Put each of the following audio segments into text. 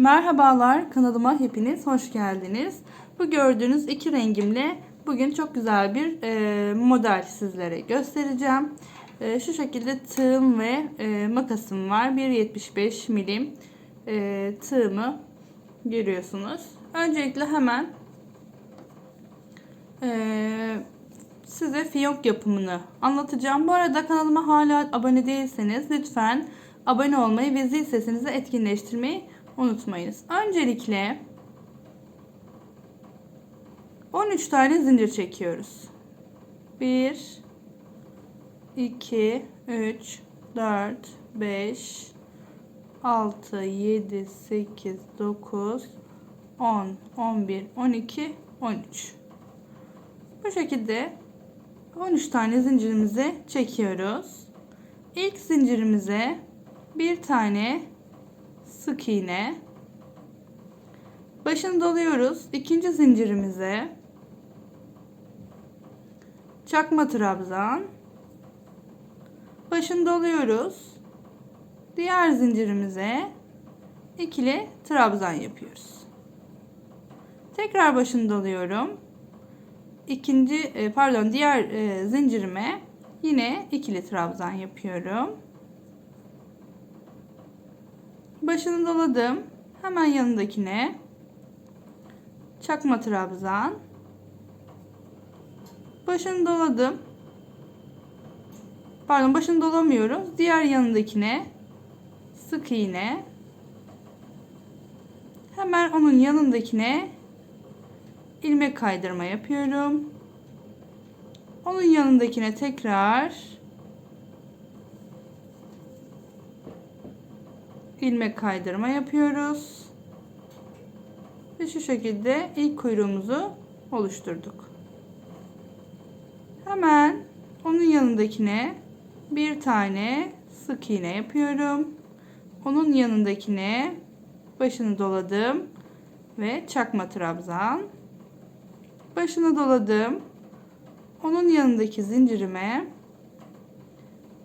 Merhabalar kanalıma hepiniz hoş geldiniz. Bu gördüğünüz iki rengimle bugün çok güzel bir e, model sizlere göstereceğim. E, şu şekilde tığım ve e, makasım var. 1.75 milim e, tığımı görüyorsunuz. Öncelikle hemen e, size fiyonk yapımını anlatacağım. Bu arada kanalıma hala abone değilseniz lütfen abone olmayı ve zil sesinizi etkinleştirmeyi unutmayınız. Öncelikle 13 tane zincir çekiyoruz. 1 2 3 4 5 6 7 8 9 10 11 12 13 bu şekilde 13 tane zincirimizi çekiyoruz. İlk zincirimize bir tane sık iğne başını doluyoruz. İkinci zincirimize çakma trabzan başını doluyoruz. Diğer zincirimize ikili trabzan yapıyoruz. Tekrar başını doluyorum. İkinci e, pardon diğer e, zincirime yine ikili trabzan yapıyorum. Başını doladım. Hemen yanındakine çakma trabzan. Başını doladım. Pardon başını dolamıyoruz. Diğer yanındakine sık iğne. Hemen onun yanındakine ilmek kaydırma yapıyorum. Onun yanındakine tekrar ilmek kaydırma yapıyoruz. Ve şu şekilde ilk kuyruğumuzu oluşturduk. Hemen onun yanındakine bir tane sık iğne yapıyorum. Onun yanındakine başını doladım ve çakma trabzan. Başını doladım. Onun yanındaki zincirime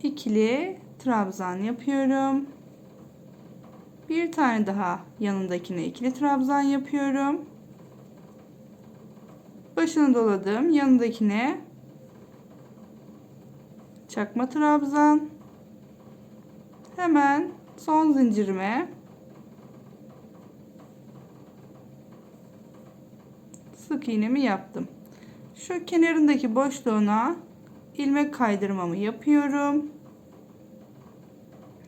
ikili trabzan yapıyorum. Bir tane daha yanındakine ikili trabzan yapıyorum. Başını doladım. Yanındakine çakma trabzan. Hemen son zincirime sık iğnemi yaptım. Şu kenarındaki boşluğuna ilmek kaydırmamı yapıyorum.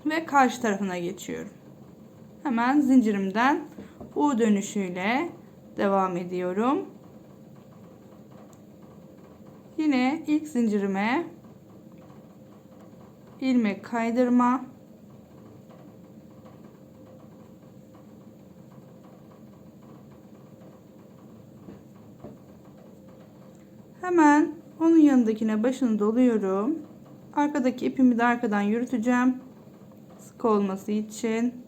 Ve karşı tarafına geçiyorum. Hemen zincirimden U dönüşüyle devam ediyorum. Yine ilk zincirime ilmek kaydırma Hemen onun yanındakine başını doluyorum. Arkadaki ipimi de arkadan yürüteceğim. Sık olması için.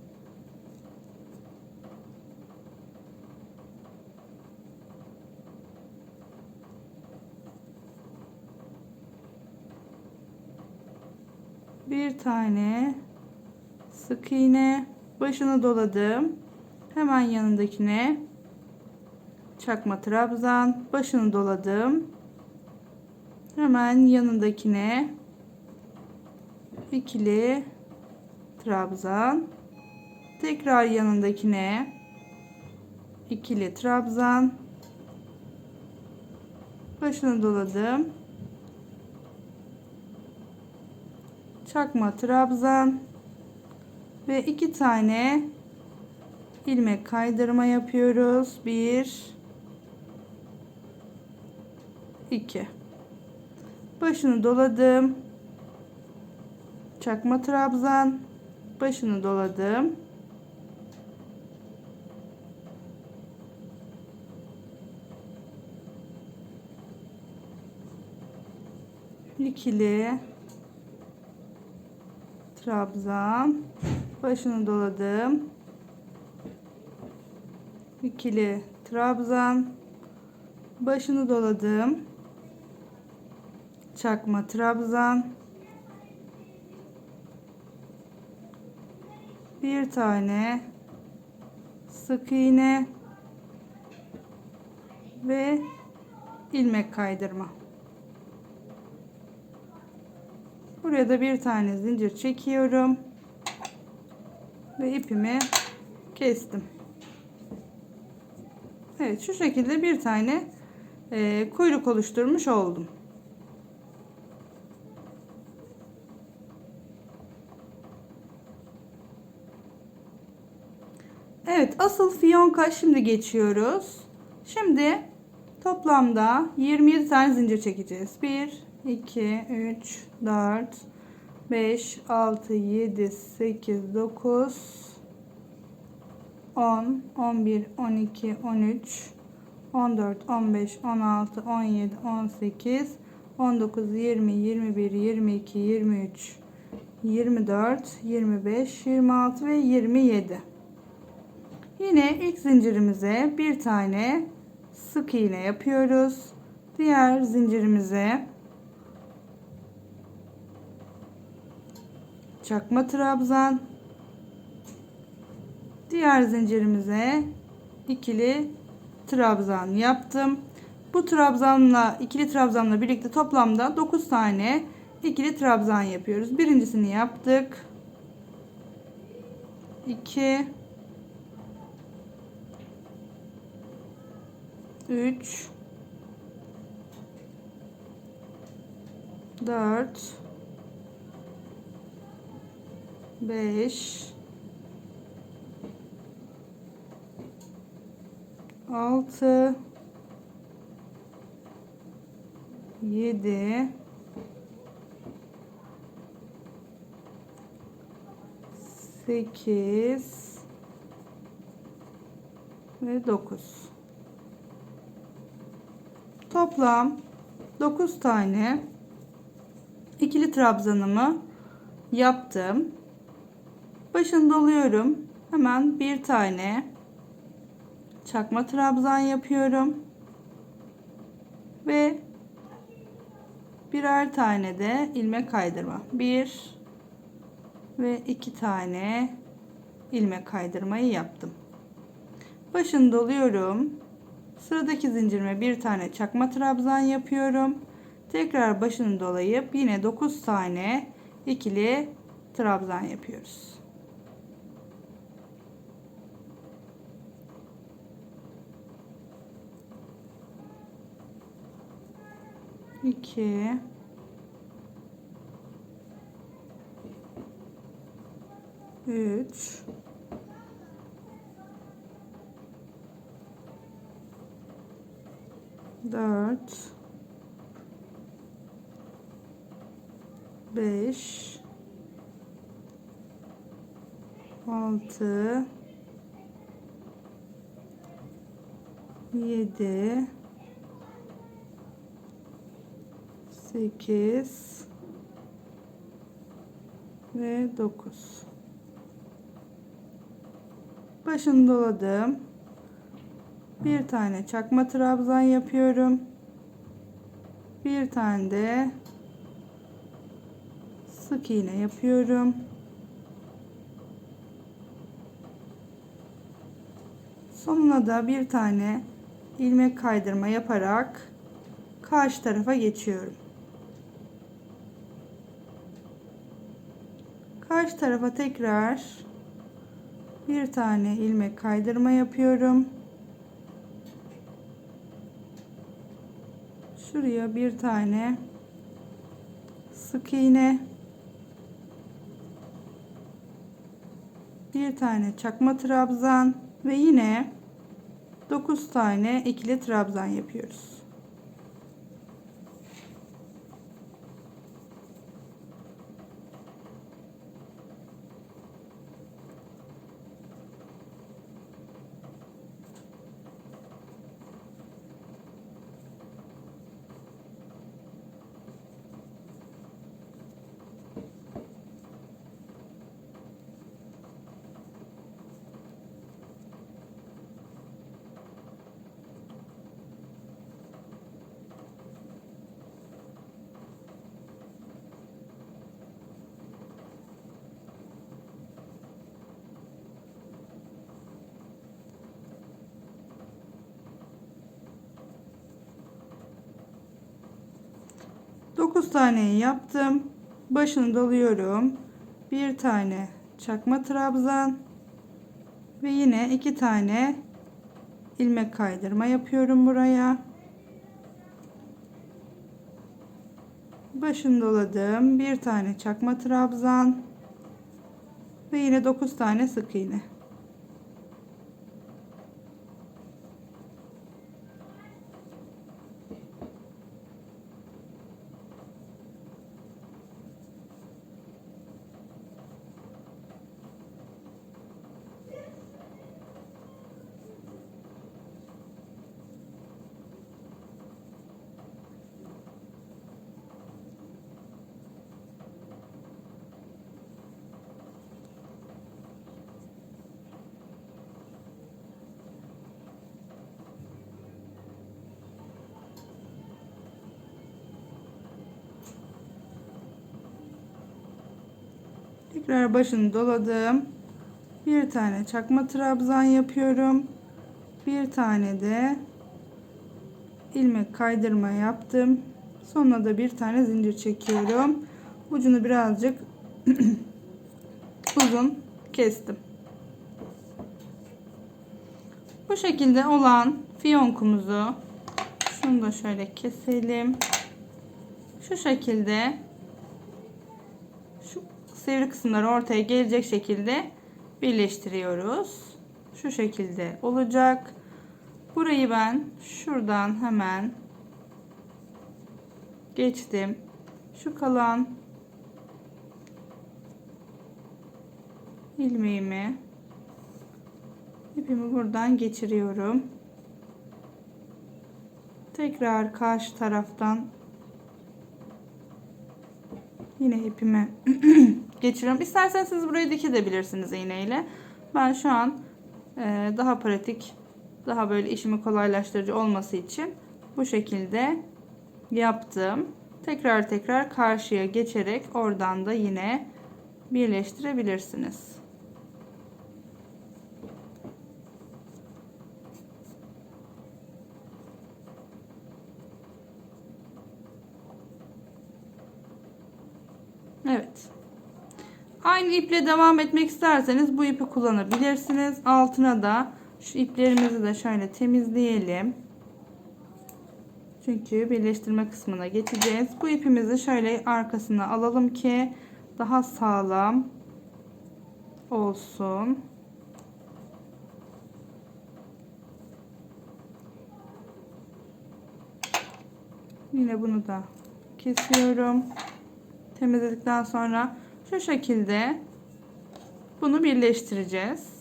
Bir tane sık iğne. Başını doladım. Hemen yanındakine çakma trabzan. Başını doladım. Hemen yanındakine ikili trabzan. Tekrar yanındakine ikili trabzan. Başını doladım çakma trabzan ve iki tane ilmek kaydırma yapıyoruz. Bir, iki. Başını doladım. Çakma trabzan. Başını doladım. İkili trabzan. Başını doladım. İkili trabzan. Başını doladım. Çakma trabzan. Bir tane sık iğne ve ilmek kaydırma. Buraya da bir tane zincir çekiyorum ve ipimi kestim. Evet şu şekilde bir tane e, kuyruk oluşturmuş oldum. Evet asıl fiyonka şimdi geçiyoruz. Şimdi toplamda 27 tane zincir çekeceğiz. 1, 2, 3, 4, 5, 6, 7, 8, 9, 10, 11, 12, 13, 14, 15, 16, 17, 18, 19, 20, 21, 22, 23, 24, 25, 26 ve 27. Yine ilk zincirimize bir tane sık iğne yapıyoruz. Diğer zincirimize çakma trabzan diğer zincirimize ikili trabzan yaptım. Bu trabzanla ikili trabzanla birlikte toplamda 9 tane ikili trabzan yapıyoruz. Birincisini yaptık. 2 3 4 5 6 7 8 ve 9 Toplam 9 tane ikili trabzanımı yaptım. Başını doluyorum. Hemen bir tane çakma trabzan yapıyorum. Ve birer tane de ilmek kaydırma. Bir ve iki tane ilmek kaydırmayı yaptım. Başını doluyorum. Sıradaki zincirime bir tane çakma trabzan yapıyorum. Tekrar başını dolayıp yine 9 tane ikili trabzan yapıyoruz. İki, üç, 4 5 6 7 8 ve 9 başını doladım. Bir tane çakma trabzan yapıyorum. Bir tane de sık iğne yapıyorum. Sonuna da bir tane ilmek kaydırma yaparak karşı tarafa geçiyorum karşı tarafa tekrar bir tane ilmek kaydırma yapıyorum şuraya bir tane sık iğne bir tane çakma trabzan ve yine 9 tane ikili trabzan yapıyoruz. 9 taneyi yaptım. Başını doluyorum. Bir tane çakma trabzan ve yine iki tane ilmek kaydırma yapıyorum buraya. Başını doladım. Bir tane çakma trabzan ve yine 9 tane sık iğne. Tekrar başını doladım. Bir tane çakma trabzan yapıyorum. Bir tane de ilmek kaydırma yaptım. Sonra da bir tane zincir çekiyorum. Ucunu birazcık uzun kestim. Bu şekilde olan fiyonkumuzu şunu da şöyle keselim. Şu şekilde sivri kısımları ortaya gelecek şekilde birleştiriyoruz. Şu şekilde olacak. Burayı ben şuradan hemen geçtim. Şu kalan ilmeğimi ipimi buradan geçiriyorum. Tekrar karşı taraftan yine ipimi geçiriyorum. İsterseniz siz burayı dikebilirsiniz iğneyle. Ben şu an e, daha pratik, daha böyle işimi kolaylaştırıcı olması için bu şekilde yaptım. Tekrar tekrar karşıya geçerek oradan da yine birleştirebilirsiniz. Evet. Aynı iple devam etmek isterseniz bu ipi kullanabilirsiniz. Altına da şu iplerimizi de şöyle temizleyelim. Çünkü birleştirme kısmına geçeceğiz. Bu ipimizi şöyle arkasına alalım ki daha sağlam olsun. Yine bunu da kesiyorum. Temizledikten sonra şu şekilde bunu birleştireceğiz.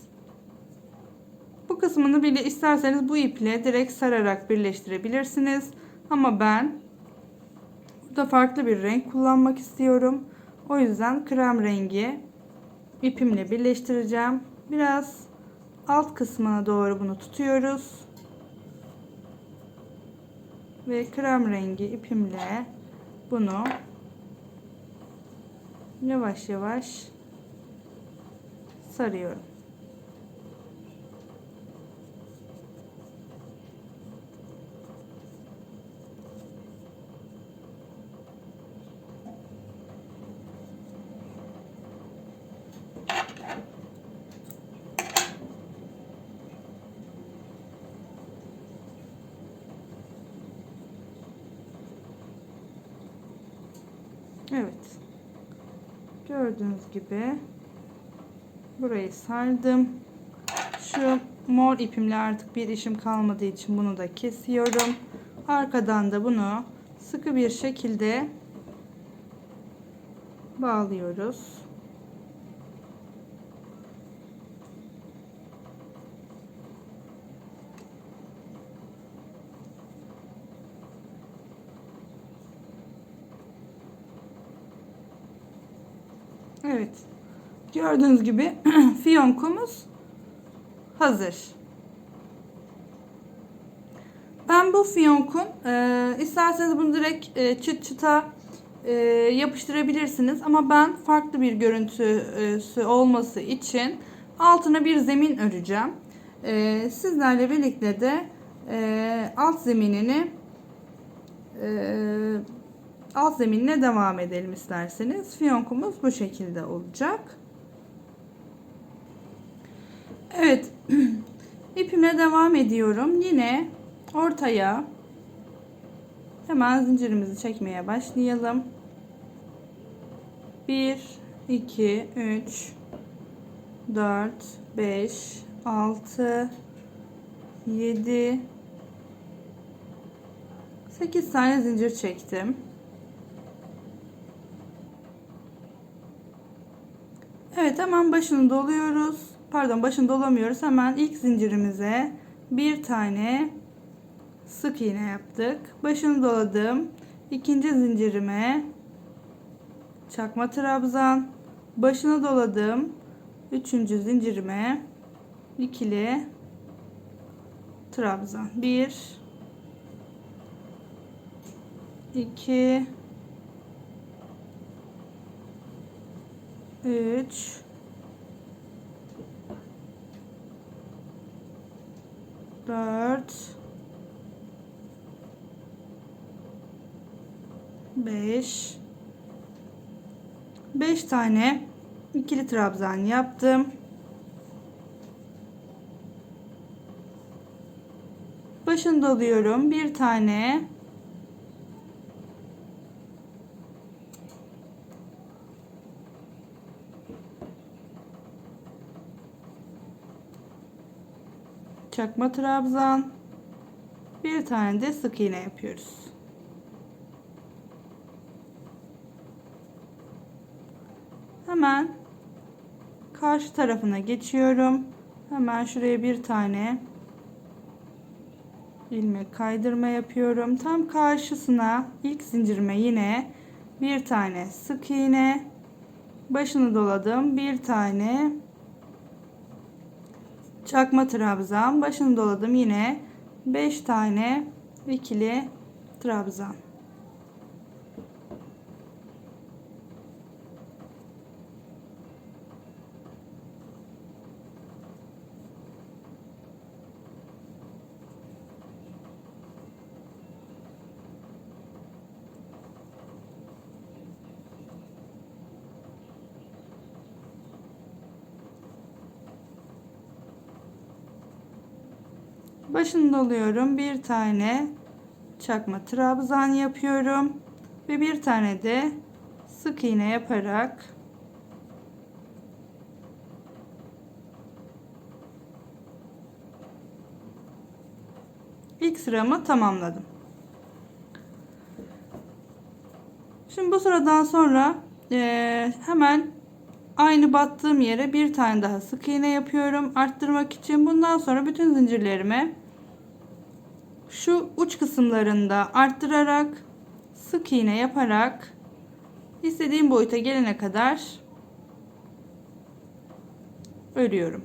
Bu kısmını bile isterseniz bu iple direkt sararak birleştirebilirsiniz. Ama ben burada farklı bir renk kullanmak istiyorum. O yüzden krem rengi ipimle birleştireceğim. Biraz alt kısmına doğru bunu tutuyoruz. Ve krem rengi ipimle bunu yavaş yavaş sarıyorum. Evet. Gibi burayı sardım. Şu mor ipimle artık bir işim kalmadığı için bunu da kesiyorum. Arkadan da bunu sıkı bir şekilde bağlıyoruz. Evet. Gördüğünüz gibi fiyonkumuz hazır. Ben bu fiyonkun e, isterseniz bunu direkt e, çıt çıta e, yapıştırabilirsiniz. Ama ben farklı bir görüntüsü olması için altına bir zemin öreceğim. E, sizlerle birlikte de e, alt zeminini e, alt zeminle devam edelim isterseniz. Fiyonkumuz bu şekilde olacak. Evet. ipime devam ediyorum. Yine ortaya hemen zincirimizi çekmeye başlayalım. 1 2 3 4 5 6 7 8 tane zincir çektim. Evet hemen başını doluyoruz. Pardon başını dolamıyoruz. Hemen ilk zincirimize bir tane sık iğne yaptık. Başını doladım. İkinci zincirime çakma trabzan. Başını doladım. Üçüncü zincirime ikili trabzan. Bir 2 3 4 5 5 tane ikili trabzan yaptım. Başını doluyorum. Bir tane çakma trabzan bir tane de sık iğne yapıyoruz. Hemen karşı tarafına geçiyorum. Hemen şuraya bir tane ilmek kaydırma yapıyorum. Tam karşısına ilk zincirime yine bir tane sık iğne başını doladım. Bir tane çakma trabzan. Başını doladım yine. 5 tane ikili trabzan Başını doluyorum. Bir tane çakma trabzan yapıyorum. Ve bir tane de sık iğne yaparak ilk sıramı tamamladım. Şimdi bu sıradan sonra e, hemen aynı battığım yere bir tane daha sık iğne yapıyorum arttırmak için. Bundan sonra bütün zincirlerimi şu uç kısımlarında arttırarak sık iğne yaparak istediğim boyuta gelene kadar örüyorum.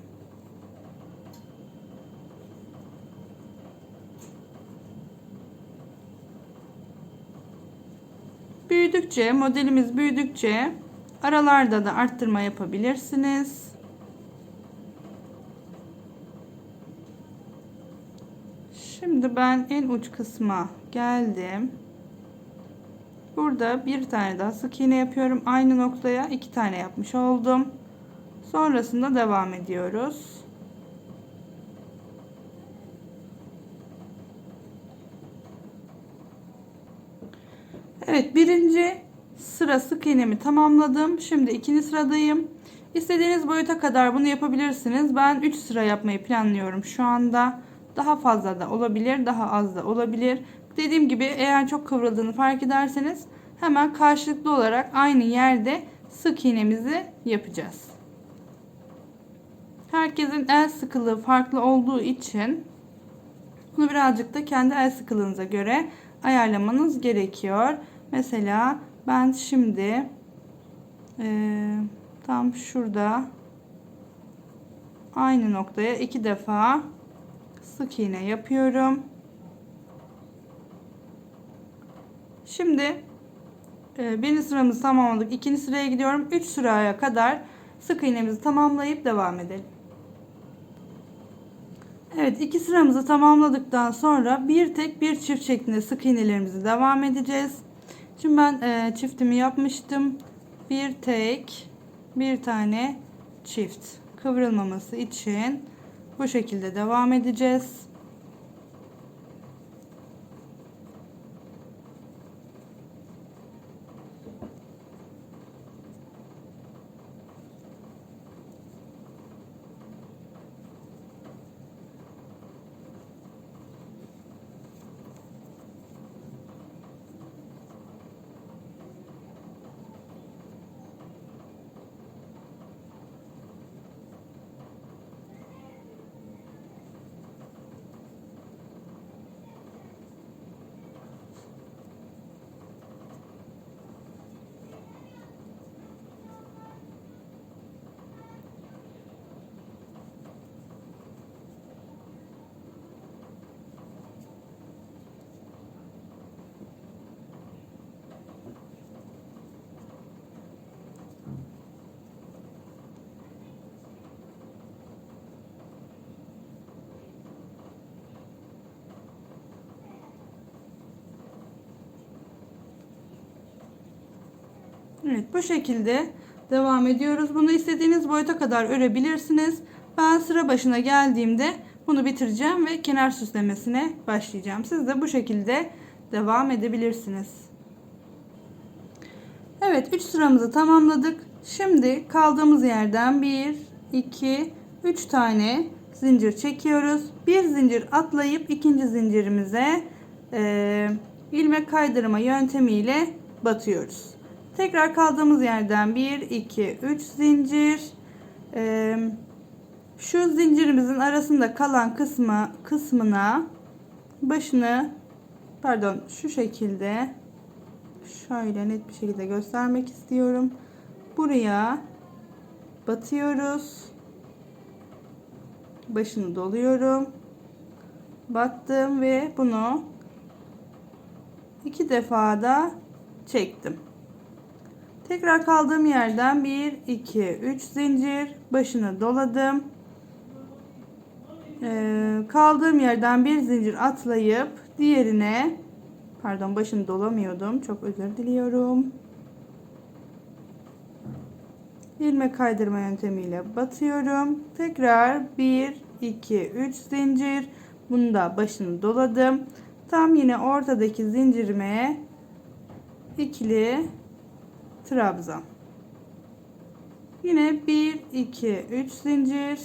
Büyüdükçe modelimiz büyüdükçe aralarda da arttırma yapabilirsiniz. Şimdi ben en uç kısma geldim. Burada bir tane daha sık iğne yapıyorum. Aynı noktaya iki tane yapmış oldum. Sonrasında devam ediyoruz. Evet birinci sıra sık iğnemi tamamladım. Şimdi ikinci sıradayım. İstediğiniz boyuta kadar bunu yapabilirsiniz. Ben 3 sıra yapmayı planlıyorum şu anda. Daha fazla da olabilir, daha az da olabilir. Dediğim gibi eğer çok kıvrıldığını fark ederseniz hemen karşılıklı olarak aynı yerde sık iğnemizi yapacağız. Herkesin el sıkılığı farklı olduğu için bunu birazcık da kendi el sıkılığınıza göre ayarlamanız gerekiyor. Mesela ben şimdi e, tam şurada aynı noktaya iki defa sık iğne yapıyorum. Şimdi e, birinci sıramızı tamamladık. ikinci sıraya gidiyorum. 3 sıraya kadar sık iğnemizi tamamlayıp devam edelim. Evet iki sıramızı tamamladıktan sonra bir tek bir çift şeklinde sık iğnelerimizi devam edeceğiz. Şimdi ben e, çiftimi yapmıştım. Bir tek, bir tane çift. Kıvrılmaması için bu şekilde devam edeceğiz. Evet bu şekilde devam ediyoruz. Bunu istediğiniz boyuta kadar örebilirsiniz. Ben sıra başına geldiğimde bunu bitireceğim ve kenar süslemesine başlayacağım. Siz de bu şekilde devam edebilirsiniz. Evet 3 sıramızı tamamladık. Şimdi kaldığımız yerden 1, 2, 3 tane zincir çekiyoruz. Bir zincir atlayıp ikinci zincirimize e, ilmek kaydırma yöntemiyle batıyoruz. Tekrar kaldığımız yerden 1, 2, 3 zincir. E, şu zincirimizin arasında kalan kısmı kısmına başını pardon şu şekilde şöyle net bir şekilde göstermek istiyorum. Buraya batıyoruz. Başını doluyorum. Battım ve bunu iki defa da çektim. Tekrar kaldığım yerden 1 2 3 zincir başını doladım. Ee, kaldığım yerden bir zincir atlayıp diğerine pardon başını dolamıyordum. Çok özür diliyorum. ilmek kaydırma yöntemiyle batıyorum. Tekrar 1 2 3 zincir. Bunu da başını doladım. Tam yine ortadaki zincirime ikili trabzan. Yine 1 2 3 zincir.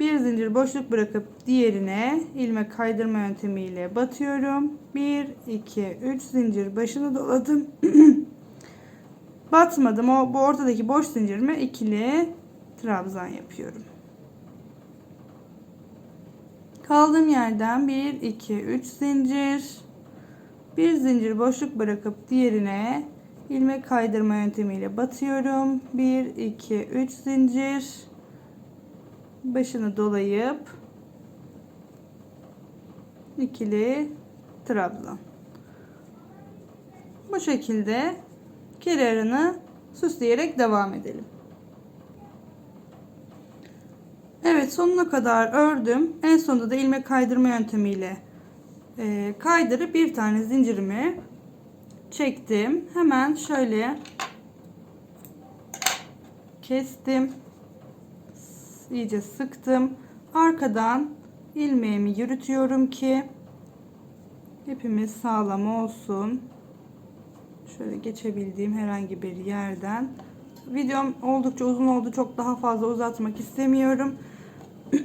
Bir zincir boşluk bırakıp diğerine ilmek kaydırma yöntemiyle batıyorum. 1 2 3 zincir başını doladım. Batmadım. O bu ortadaki boş zincirime ikili trabzan yapıyorum. Kaldığım yerden 1 2 3 zincir bir zincir boşluk bırakıp diğerine ilmek kaydırma yöntemiyle batıyorum. 1 2 3 zincir başını dolayıp ikili trabzan. Bu şekilde kenarını süsleyerek devam edelim. Evet sonuna kadar ördüm. En sonunda da ilmek kaydırma yöntemiyle e, kaydırıp bir tane zincirimi çektim. Hemen şöyle kestim. iyice sıktım. Arkadan ilmeğimi yürütüyorum ki ipimiz sağlam olsun. Şöyle geçebildiğim herhangi bir yerden. Videom oldukça uzun oldu. Çok daha fazla uzatmak istemiyorum.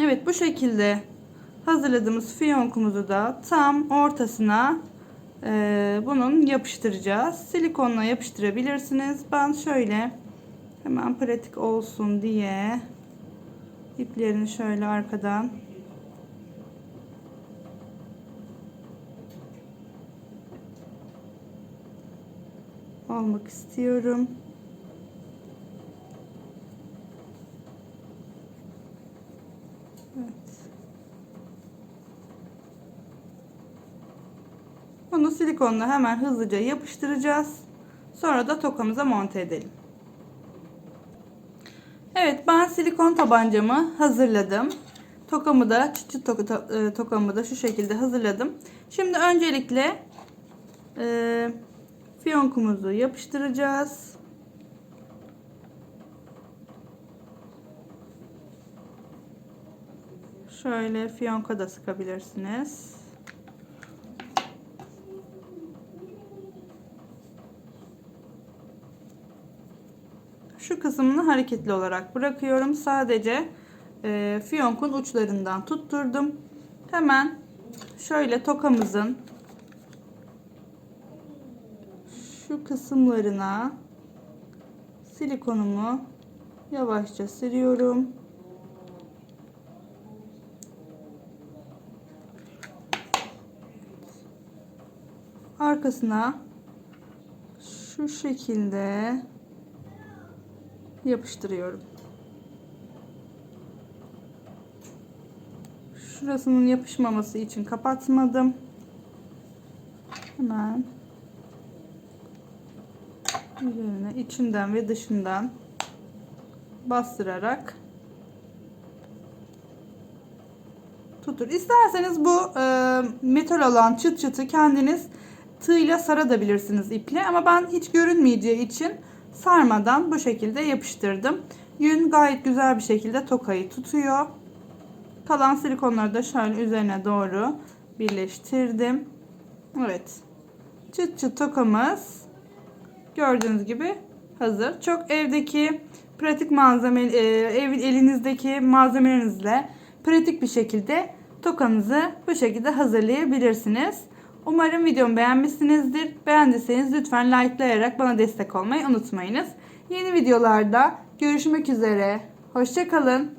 evet bu şekilde hazırladığımız fiyonkumuzu da tam ortasına e, bunun yapıştıracağız. Silikonla yapıştırabilirsiniz. Ben şöyle hemen pratik olsun diye iplerini şöyle arkadan almak istiyorum. Evet. Bunu silikonla hemen hızlıca yapıştıracağız. Sonra da tokamıza monte edelim. Evet ben silikon tabancamı hazırladım. Tokamı da çıt çıt e, tokamı da şu şekilde hazırladım. Şimdi öncelikle e, fiyonkumuzu yapıştıracağız. Şöyle fiyonka da sıkabilirsiniz. Şu kısmını hareketli olarak bırakıyorum. Sadece e, fiyonkun uçlarından tutturdum. Hemen şöyle tokamızın şu kısımlarına silikonumu yavaşça sürüyorum. Arkasına şu şekilde yapıştırıyorum. Şurasının yapışmaması için kapatmadım. Hemen üzerine içinden ve dışından bastırarak tutur. İsterseniz bu e, metal olan çıt çıtı kendiniz tığla sarabilirsiniz iple ama ben hiç görünmeyeceği için sarmadan bu şekilde yapıştırdım. Yün gayet güzel bir şekilde tokayı tutuyor. Kalan silikonları da şöyle üzerine doğru birleştirdim. Evet. Çıt çıt tokamız gördüğünüz gibi hazır. Çok evdeki pratik malzeme, e, ev, elinizdeki malzemelerinizle pratik bir şekilde tokanızı bu şekilde hazırlayabilirsiniz. Umarım videomu beğenmişsinizdir. Beğendiyseniz lütfen likelayarak bana destek olmayı unutmayınız. Yeni videolarda görüşmek üzere. Hoşçakalın.